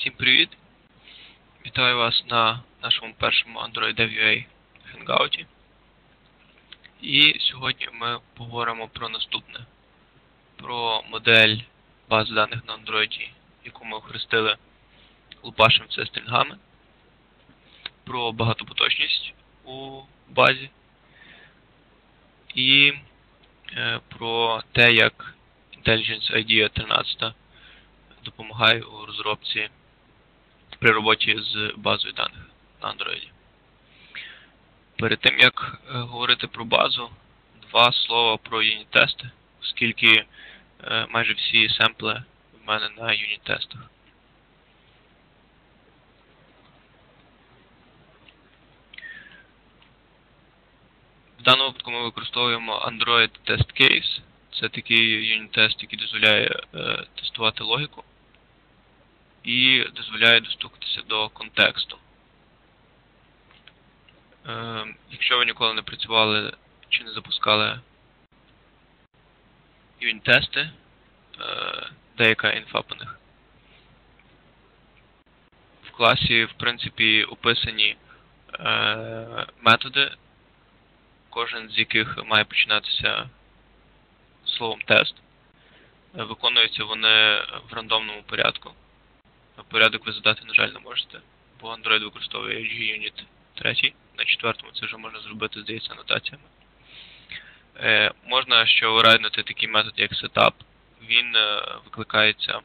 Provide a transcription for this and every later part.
Всім привіт! Вітаю вас на нашому першому Android WA Hangout. І сьогодні ми поговоримо про наступне. Про модель бази даних на Android, яку ми охрестили лупашем це стрінгами, про багатопоточність у базі і е, про те, як Intelligence IDEA 13 допомагає у розробці при роботі з базою даних на Android. Перед тим як е, говорити про базу, два слова про юніт-тести, оскільки е, майже всі семпли в мене на юніт-тестах. В даному випадку ми використовуємо Android Test Case. Це такий юніт-тест, який дозволяє е, тестувати логіку і дозволяє достукатися до контексту. Е, якщо ви ніколи не працювали чи не запускали юніт-тести, е, деяка інфа по них. В класі, в принципі, описані е, методи, кожен з яких має починатися словом тест. Виконуються вони в рандомному порядку. Порядок ви задати, на жаль, не можете, бо Android використовує HG-Unit 3. На четвертому це вже можна зробити, здається, анотаціями. Е, Можна ще оверлайднути такий метод, як setup. Він е, викликається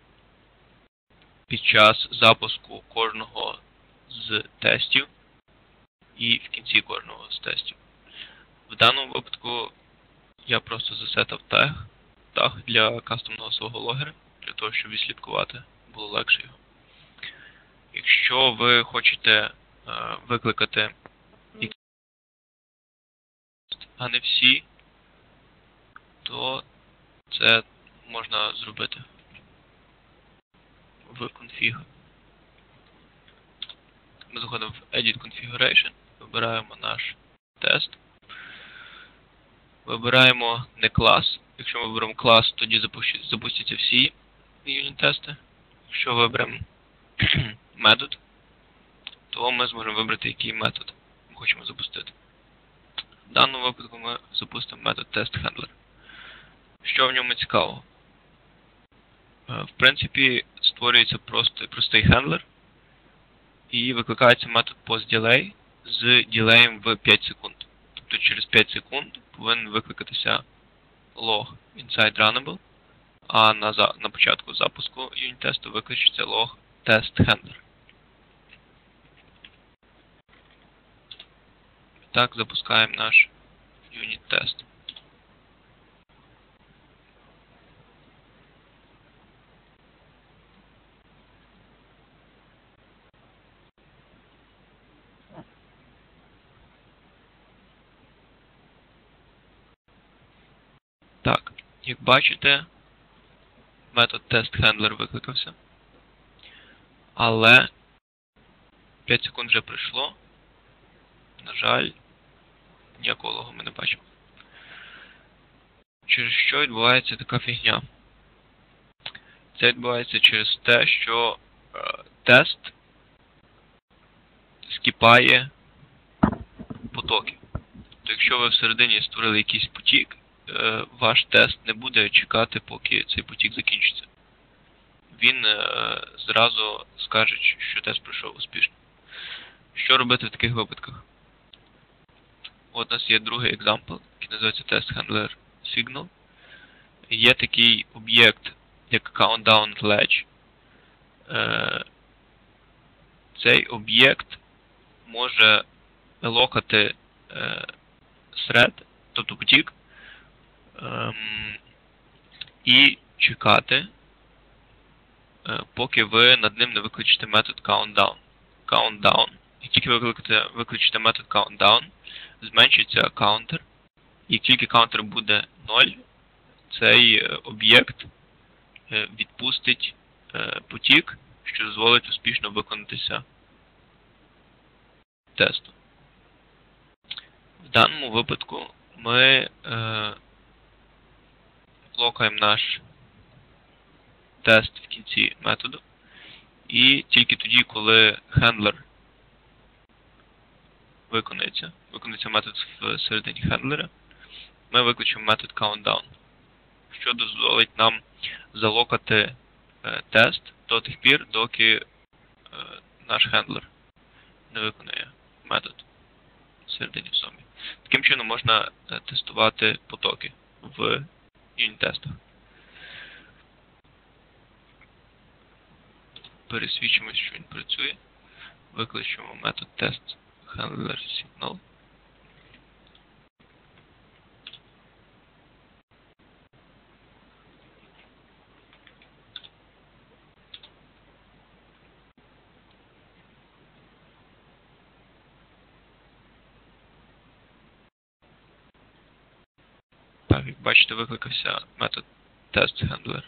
під час запуску кожного з тестів і в кінці кожного з тестів. В даному випадку я просто засетав тег, тег для кастомного свого логера, для того, щоб відслідкувати, було легше його. Якщо ви хочете е, викликати а не всі, то це можна зробити в config. Ми заходимо в Edit Configuration, вибираємо наш тест. Вибираємо не клас. Якщо ми виберемо клас, тоді запустяться всі юніт-тести. Якщо виберемо метод, то ми зможемо вибрати, який метод ми хочемо запустити. В даному випадку ми запустимо метод TestHandler. Що в ньому цікавого? Е, в принципі, створюється просто, простий хендлер і викликається метод postDelay з ділеєм в 5 секунд. Тобто через 5 секунд повинен викликатися log inside runnable, а на на початку запуску юніт-тесту викличеться log test-handler. Так, запускаємо наш юніт-тест. Так, як бачите, метод TestHandler викликався. Але 5 секунд вже пройшло. На жаль, ніякого логу ми не бачимо. Через що відбувається така фігня? Це відбувається через те, що е, тест скіпає потоки. Тобто, якщо ви всередині створили якийсь потік, е, ваш тест не буде чекати, поки цей потік закінчиться. Він е, зразу скаже, що тест пройшов успішно. Що робити в таких випадках? От у нас є другий екзампл, який називається TestHandler Signal. Є такий об'єкт, як Countdown Ledge. Е, цей об'єкт може локати е, thread, тобто потік, ем, і чекати, е, поки ви над ним не викличете метод countdown. Countdown. Як тільки ви викличете метод countdown, зменшиться каунтер. Як тільки каунтер буде 0, цей е, об'єкт е, відпустить потік, що дозволить успішно виконатися тесту. В даному випадку ми е, локаємо наш тест в кінці методу І тільки тоді, коли хендлер виконається, виконується метод всередині хендлера, ми викличемо метод countdown, що дозволить нам залокати е, тест до тих пір, доки е, наш хендлер не виконує метод всередині в сумі. Таким чином можна е, тестувати потоки в юніт-тестах. Пересвідчимось, що він працює. Викличемо метод test handler signal. Так, як бачите, викликався метод testHandler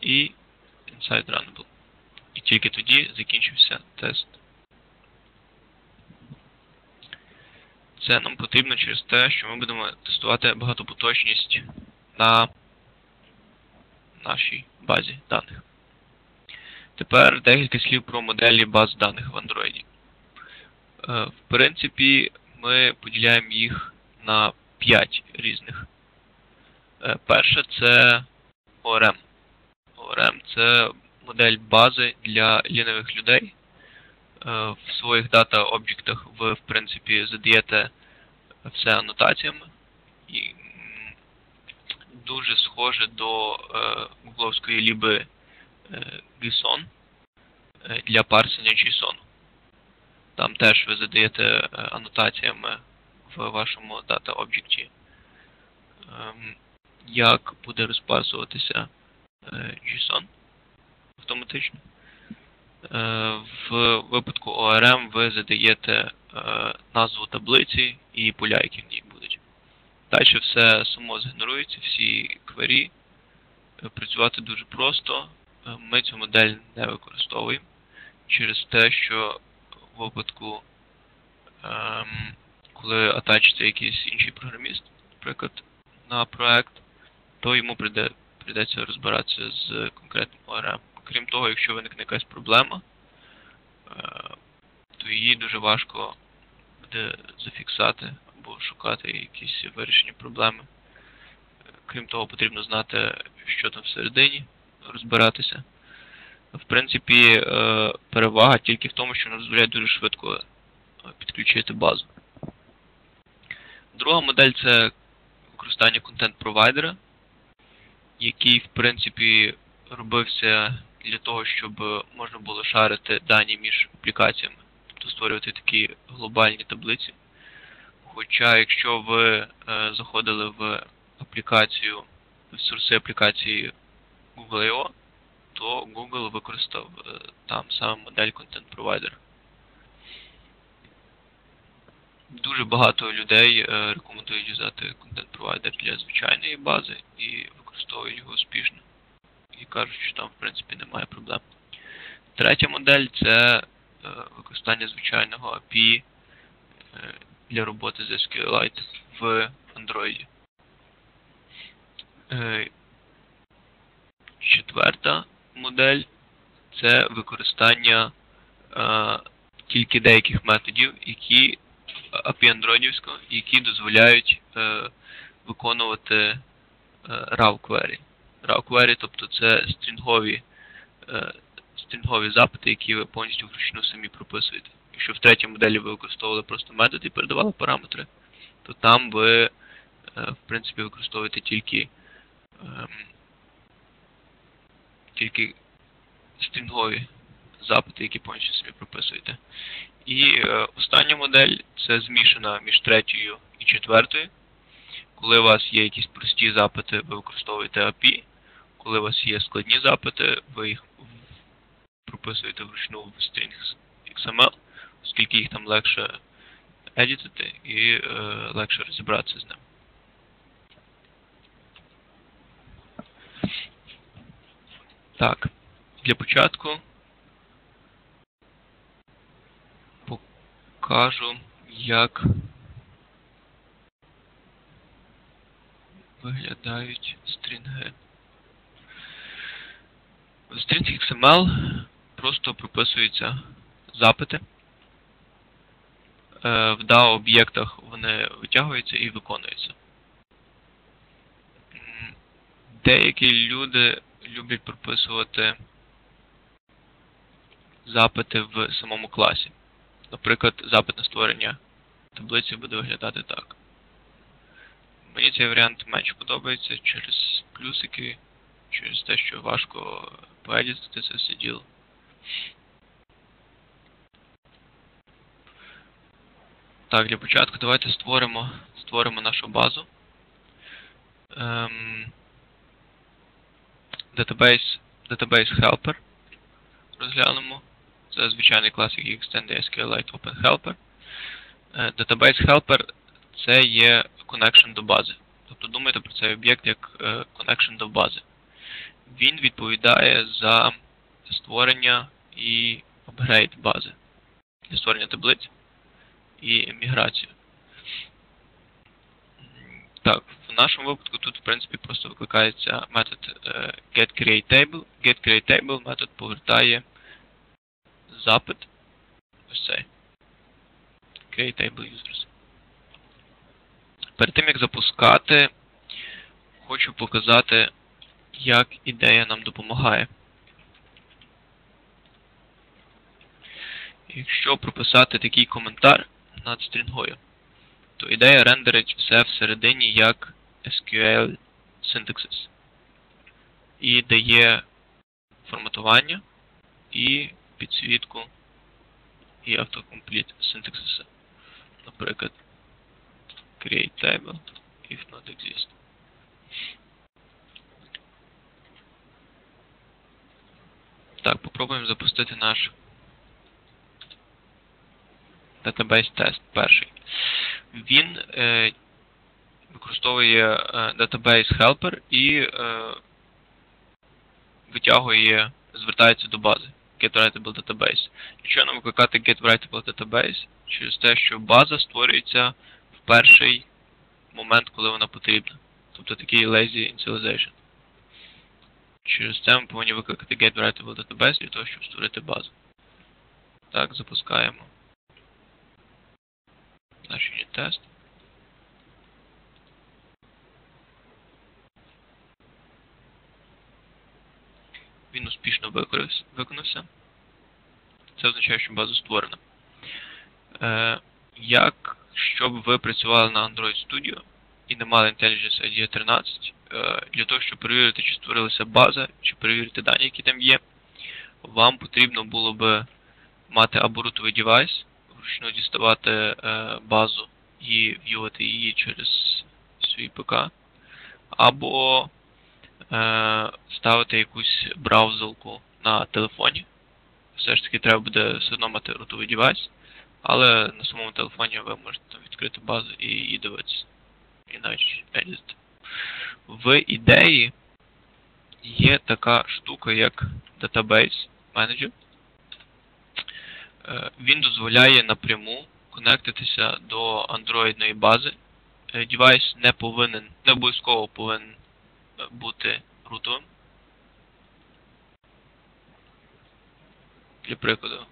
і inside runnable. І тільки тоді закінчився тест. Це нам потрібно через те, що ми будемо тестувати багатопоточність на нашій базі даних. Тепер декілька слів про моделі баз даних в Android. Е, в принципі, ми поділяємо їх на 5 різних. Е, перше це ORM. ORM це модель бази для лінивих людей. Е, в своїх дата об'єктах ви, в принципі, задаєте все анотаціями. І дуже схоже до е, гугловської ліби JSON для парсення JSON. Там теж ви задаєте анотаціями вашому дата об'єкті, ем, як буде розпасуватися е, JSON автоматично. Е, в випадку ORM ви задаєте е, назву таблиці і поля, які в ній будуть. Далі все само згенерується, всі квері. Працювати дуже просто. Ми цю модель не використовуємо через те, що в випадку ем, коли атачиться якийсь інший програміст, наприклад, на проект, то йому прийде, прийдеться розбиратися з конкретним ORM. Крім того, якщо виникне якась проблема, е, то її дуже важко буде зафіксати або шукати якісь вирішені проблеми. Крім того, потрібно знати, що там всередині, розбиратися. В принципі, е, перевага тільки в тому, що вона дозволяє дуже швидко е, підключити базу. Друга модель це використання контент-провайдера, який, в принципі, робився для того, щоб можна було шарити дані між аплікаціями, тобто створювати такі глобальні таблиці. Хоча, якщо ви е, заходили в аплікацію, в сорси аплікації Google.io, то Google використав е, там саме модель контент-провайдера. Дуже багато людей е, рекомендують юзати контент-провайдер для звичайної бази і використовують його успішно. І кажуть, що там в принципі немає проблем. Третя модель це е, використання звичайного API е, для роботи з SQLite в Android. Четверта модель це використання тільки деяких методів, які API андроїдівського, які дозволяють е, виконувати е, RAW query. RAW query, тобто це стрінгові е, стрінгові запити, які ви повністю вручну самі прописуєте. Якщо в третій моделі ви використовували просто метод і передавали параметри, то там ви, е, в принципі, використовуєте тільки е, тільки стрінгові запити, які повністю самі прописуєте. І е, остання модель це змішана між третьою і четвертою. Коли у вас є якісь прості запити, ви використовуєте API. Коли у вас є складні запити, ви їх прописуєте вручну в Strings XML, оскільки їх там легше едітити і е, легше розібратися з ним. Так, для початку покажу, як виглядають стрінги. В сторінці XML просто прописуються запити. Е, В DAO об'єктах вони витягуються і виконуються. Деякі люди люблять прописувати запити в самому класі. Наприклад, запит на створення таблиці буде виглядати так. Мені цей варіант менш подобається через плюсики, через те, що важко поедітити це все діло. Так, для початку давайте створимо, створимо нашу базу. Ем, database, database Helper розглянемо. Це звичайний клас, який екстендує SQLite Open Helper. Е, Database Helper це є connection до бази. Тобто думайте про цей об'єкт як е, connection до бази. Він відповідає за створення і апгрейд бази для створення таблиць і міграцію. Так, в нашому випадку тут, в принципі, просто викликається метод е, getCreateTable. GetCreateTable метод повертає запит. Ось цей. CreateTable users. Перед тим як запускати, хочу показати, як ідея нам допомагає. Якщо прописати такий коментар над стрінгою, то ідея рендерить все всередині як SQL syntaxis. І дає форматування і підсвітку і автокомпліт синтаксиса. Наприклад, create table if not exist. Так, попробуємо запустити наш database тест перший. Він е, використовує е, database helper і е, витягує, звертається до бази getWritable database. Якщо нам викликати getWritable database через те, що база створюється в перший момент, коли вона потрібна. Тобто такий lazy initialization. Через це ми повинні викликати getWritable database для того, щоб створити базу. Так, запускаємо наш юніт тест. Він успішно виконався. Це означає, що база створена. Е, як, щоб ви працювали на Android Studio і не мали IntelliJ IDEA 13, е, для того, щоб перевірити, чи створилася база, чи перевірити дані, які там є, вам потрібно було би мати або рутовий девайс, вручну діставати е, базу і в'ювати її через свій ПК, або ставити якусь браузелку на телефоні. Все ж таки треба буде все одно мати рутовий девайс, але на самому телефоні ви можете відкрити базу і її дивитися. І едити. В ідеї є така штука, як Database Manager. Е, Він дозволяє напряму конектитися до андроїдної бази. Е, Девайс не повинен, не обов'язково повинен е, бути рутовим. Для прикладу,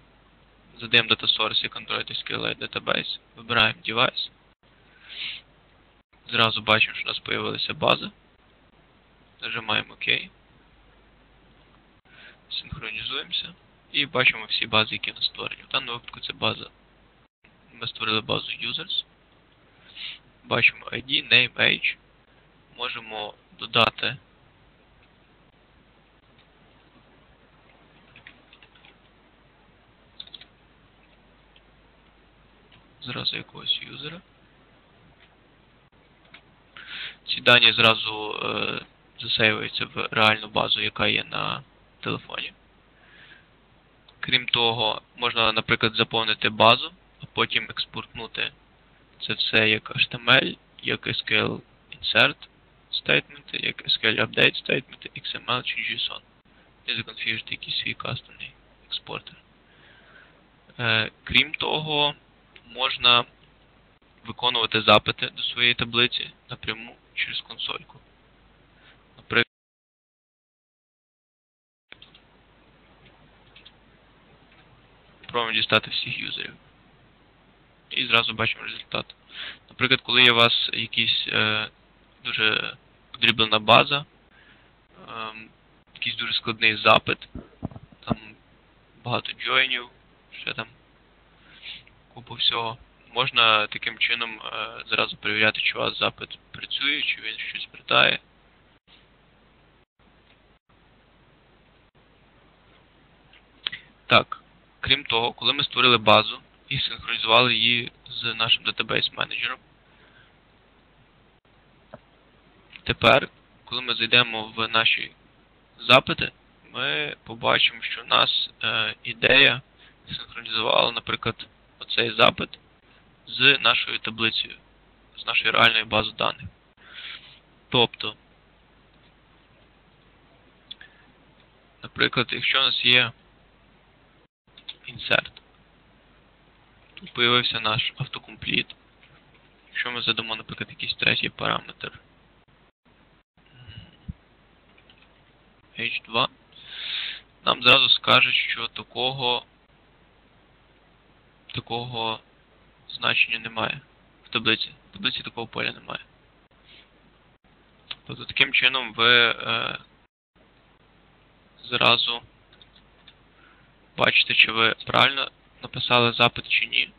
задаємо data source як Android SQLite Database, вибираємо девайс. Зразу бачимо, що у нас з'явилася база. Нажимаємо ОК. Синхронізуємося. І бачимо всі бази, які нас створені. В даному випадку це база. Ми створили базу users. Бачимо ID, name, age. Можемо додати зразу якогось юзера. Ці дані зразу е, засейвуються в реальну базу, яка є на телефоні. Крім того, можна, наприклад, заповнити базу, а потім експортнути це все як HTML, як SQL insert Statement, як SQL Update statement, XML чи JSON. Не законфіжити якийсь свій кастомний експортер. Е, крім того, можна виконувати запити до своєї таблиці напряму через консольку. Наприклад, Пробуємо дістати всіх юзерів. І зразу бачимо результат. Наприклад, коли є у вас якісь е, дуже подріблена база, е, якийсь дуже складний запит, там багато джойнів, ще там купу всього. Можна таким чином е, зразу перевіряти, чи у вас запит працює, чи він щось питає. Так, крім того, коли ми створили базу і синхронізували її з нашим database менеджером, тепер, коли ми зайдемо в наші запити, ми побачимо, що в нас е, ідея синхронізувала, наприклад, оцей запит з нашою таблицею, з нашою реальною базою даних. Тобто, наприклад, якщо у нас є insert, тут появився наш автокомпліт. Якщо ми задамо, наприклад, якийсь третій параметр H2, нам зразу скажуть, що такого такого значення немає в таблиці. В таблиці такого поля немає. Тобто таким чином ви е, зразу бачите, чи ви правильно написали запит чи ні.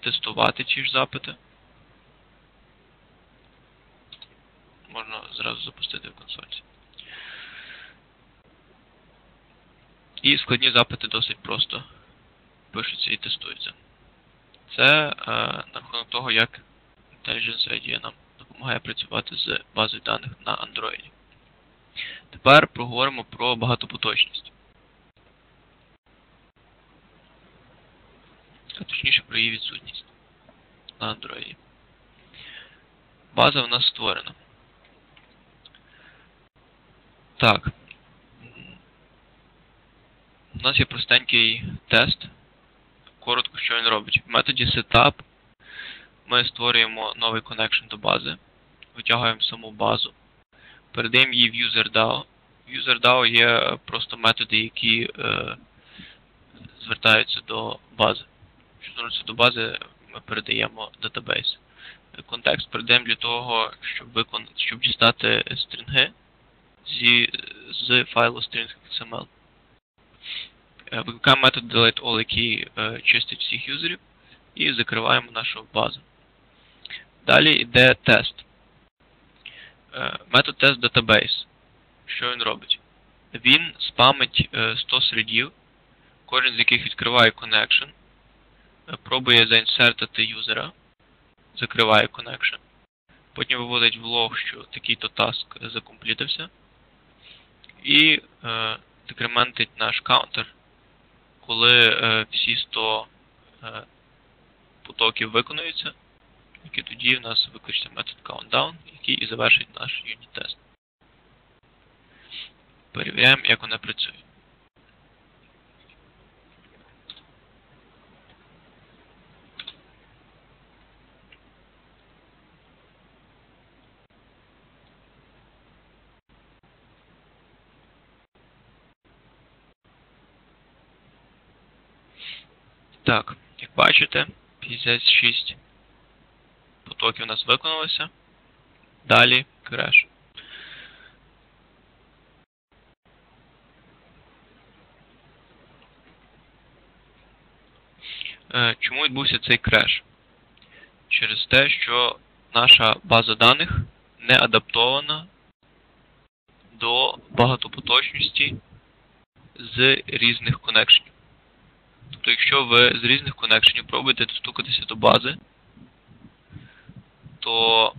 Тестувати ті ж запити. Можна зразу запустити в консольці. І складні запити досить просто пишуться і тестуються. Це е, на рахунок того, як Intelligence IDEA нам допомагає працювати з базою даних на Android. Тепер проговоримо про багатопоточність. А точніше про її відсутність на Android. База в нас створена. Так. У нас є простенький тест. Коротко, що він робить. В методі setup ми створюємо новий connection до бази, витягуємо саму базу, передаємо її в UserDAO. В UserDAO є просто методи, які е, звертаються до бази. Що звернутися до бази, ми передаємо database. Контекст передаємо для того, щоб викон... щоб дістати стрінги зі... з файлу strings.xml. Е, викликаємо метод deleteAll, який е, чистить всіх юзерів, і закриваємо нашу базу. Далі йде тест. Е, метод test database. Що він робить? Він спамить 100 слідів, кожен з яких відкриває connection, пробує заінсертити юзера, закриває connection. Потім виводить в лог, що такий-то таск закомплітився. І е, декрементить наш каунтер коли е, всі 100 е, потоків виконуються, і тоді в нас викличеться метод countdown, який і завершить наш юніт-тест. Перевіряємо, як вона працює. Так, як бачите, 56 потоків у нас виконалося. Далі креш. Е, чому відбувся цей креш? Через те, що наша база даних не адаптована до багатопоточності з різних конекшенів. Тобто, якщо ви з різних коннекшенів пробуєте достукатися до бази, то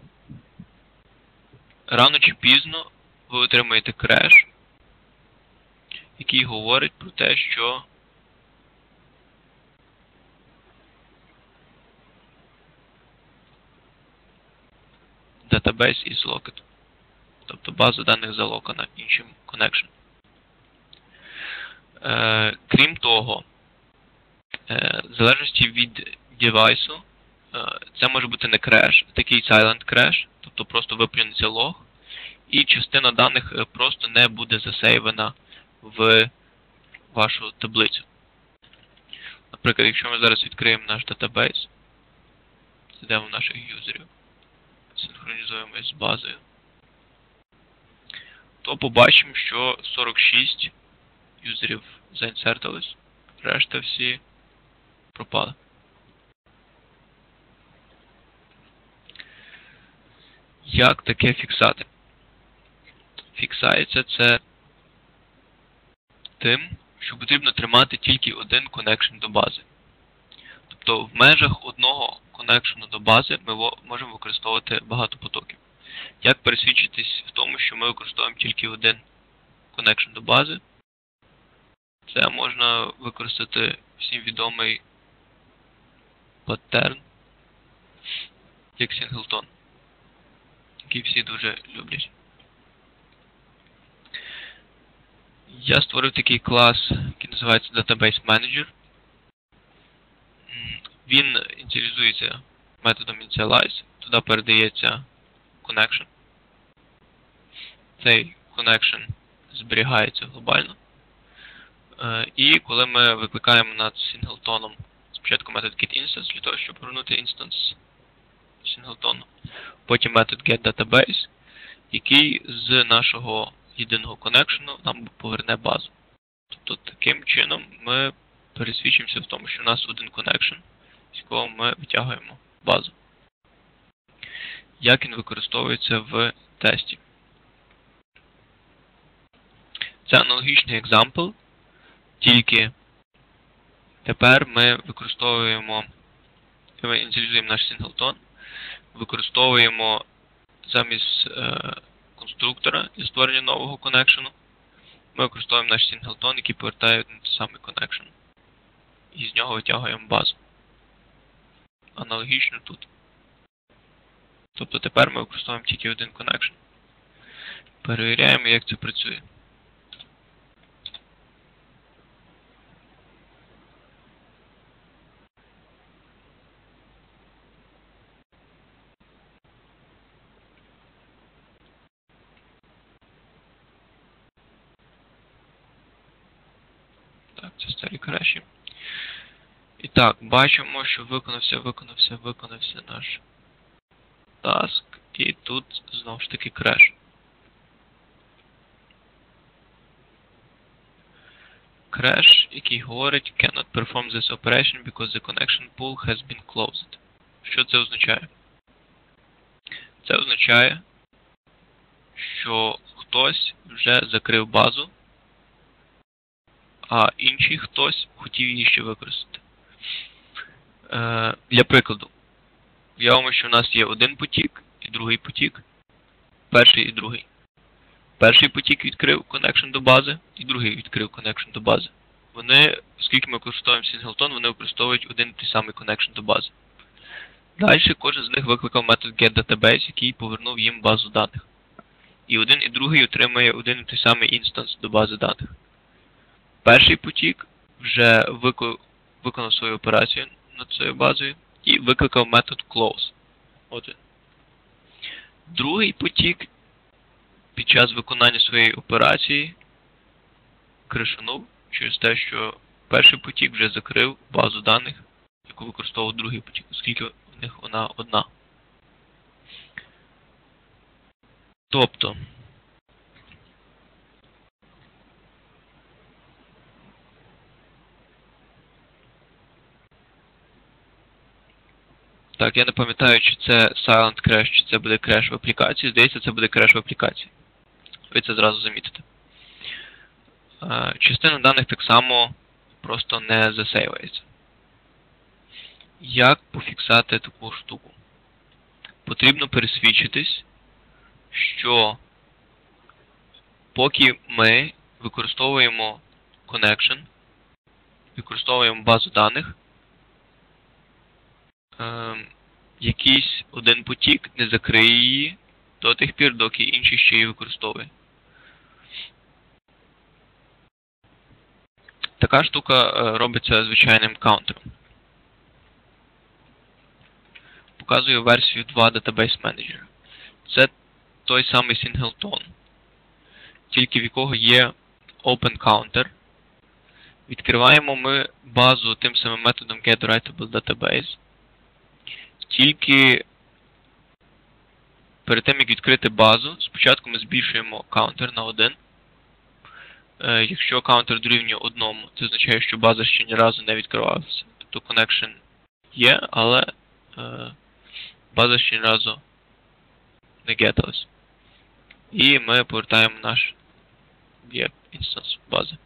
рано чи пізно ви отримаєте креш, який говорить про те, що database is locked. Тобто база даних залокана іншим connection. Е, Крім того, в залежності від девайсу, е, це може бути не креш, такий silent crash, тобто просто виплюнеться лог, і частина даних е, просто не буде засейвена в вашу таблицю. Наприклад, якщо ми зараз відкриємо наш датабейс, зайдемо в наших юзерів, синхронізуємо з базою, то побачимо, що 46 юзерів заінсертились, решта всі пропали. Як таке фіксати? Фіксається це тим, що потрібно тримати тільки один коннекшн до бази. Тобто в межах одного коннекшену до бази ми можемо використовувати багато потоків. Як пересвідчитись в тому, що ми використовуємо тільки один коннекшн до бази? Це можна використати всім відомий паттерн, як Сінглтон, який всі дуже люблять. Я створив такий клас, який називається Database Manager. Він ініціалізується методом initialize, туди передається connection. Цей connection зберігається глобально. Е, і коли ми викликаємо над синглтоном спочатку метод getInstance для того, щоб повернути інстанс синглтону, потім метод getDatabase, який з нашого єдиного коннекшену нам поверне базу. Тобто таким чином ми пересвідчимося в тому, що у нас один коннекшн, з якого ми витягуємо базу. Як він використовується в тесті? Це аналогічний екзампл, тільки тепер ми використовуємо, ми ініціалізуємо наш синглтон, використовуємо замість е, конструктора для створення нового коннекшену. Ми використовуємо наш синглтон, який повертає один самий коннекшн. І з нього витягуємо базу. Аналогічно тут. Тобто тепер ми використовуємо тільки один коннекшн. Перевіряємо, як це працює. Так, це старі кращі. І так, бачимо, що виконався, виконався, виконався наш task. І тут знову ж таки креш. Креш, який говорить cannot perform this operation because the connection pool has been closed. Що це означає? Це означає, що хтось вже закрив базу а інший хтось хотів її ще використати. Е, Для прикладу, уявимо, що в нас є один потік і другий потік, перший і другий. Перший потік відкрив коннекшн до бази, і другий відкрив коннекшн до бази. Вони, оскільки ми використовуємо Singleton, вони використовують один і той самий коннекшн до бази. Далі кожен з них викликав метод getDatabase, який повернув їм базу даних. І один і другий отримує один і той самий інстанс до бази даних. Перший потік вже виконав свою операцію над цією базою і викликав метод close. Отже. Другий потік під час виконання своєї операції кришанув через те, що перший потік вже закрив базу даних, яку використовував другий потік, оскільки в них вона одна. Тобто Так, я не пам'ятаю, чи це Silent Crash, чи це буде креш в аплікації. Здається, це буде креш в аплікації. Ви це зразу замітите. Частина даних так само просто не засейвається. Як пофіксати таку штуку? Потрібно пересвідчитись, що поки ми використовуємо connection, використовуємо базу даних, е, якийсь один потік не закриє її до тих пір, доки інший ще її використовує. Така штука е, робиться звичайним каунтером. Показую версію 2 Database Manager. Це той самий Singleton, тільки в якого є open counter. Відкриваємо ми базу тим самим методом getWritable Тільки перед тим, як відкрити базу, спочатку ми збільшуємо counter на 1. Е, якщо counter дорівнює 1, це означає, що база ще ні разу не відкривалася. Тобто connection є, але е, база ще ні разу не геталась. І ми повертаємо наш є інстанс бази.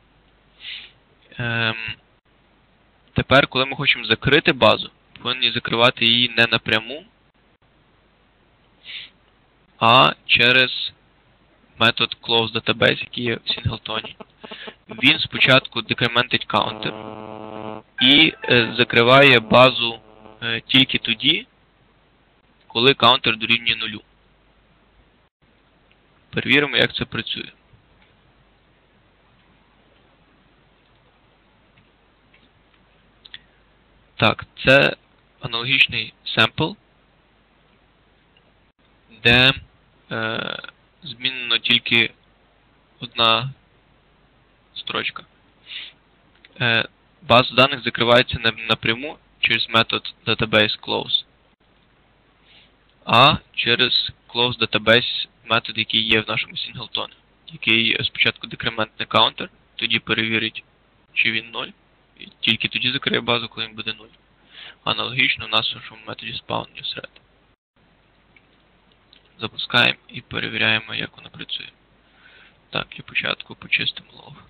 Ем, Тепер, коли ми хочемо закрити базу, повинні закривати її не напряму, а через метод close який є в Сінглтоні. Він спочатку декрементить counter і е, закриває базу е, тільки тоді, коли counter дорівнює нулю. Перевіримо, як це працює. Так, це аналогічний семпл, де е, змінено тільки одна строчка. Е, База даних закривається не напряму через метод database_close, а через close database метод, який є в нашому сінглтоні, який спочатку декрементний counter, тоді перевірить, чи він 0, і тільки тоді закриє базу, коли він буде 0. Аналогічно в нашому методі spawn newthread. Запускаємо і перевіряємо, як воно працює. Так, для початку почистимо лог.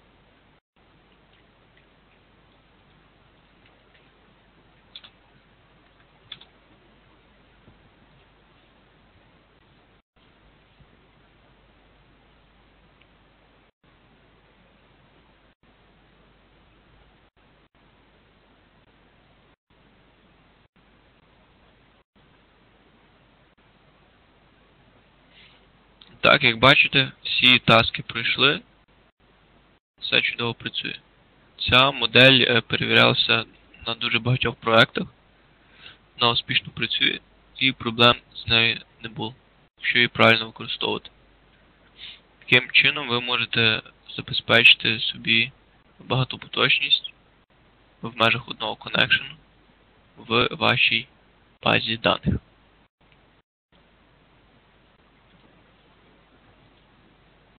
Так, як бачите, всі таски пройшли. Все чудово працює. Ця модель е, перевірялася на дуже багатьох проєктах. Вона успішно працює і проблем з нею не було, якщо її правильно використовувати. Таким чином ви можете забезпечити собі багатопоточність в межах одного коннекшену в вашій базі даних.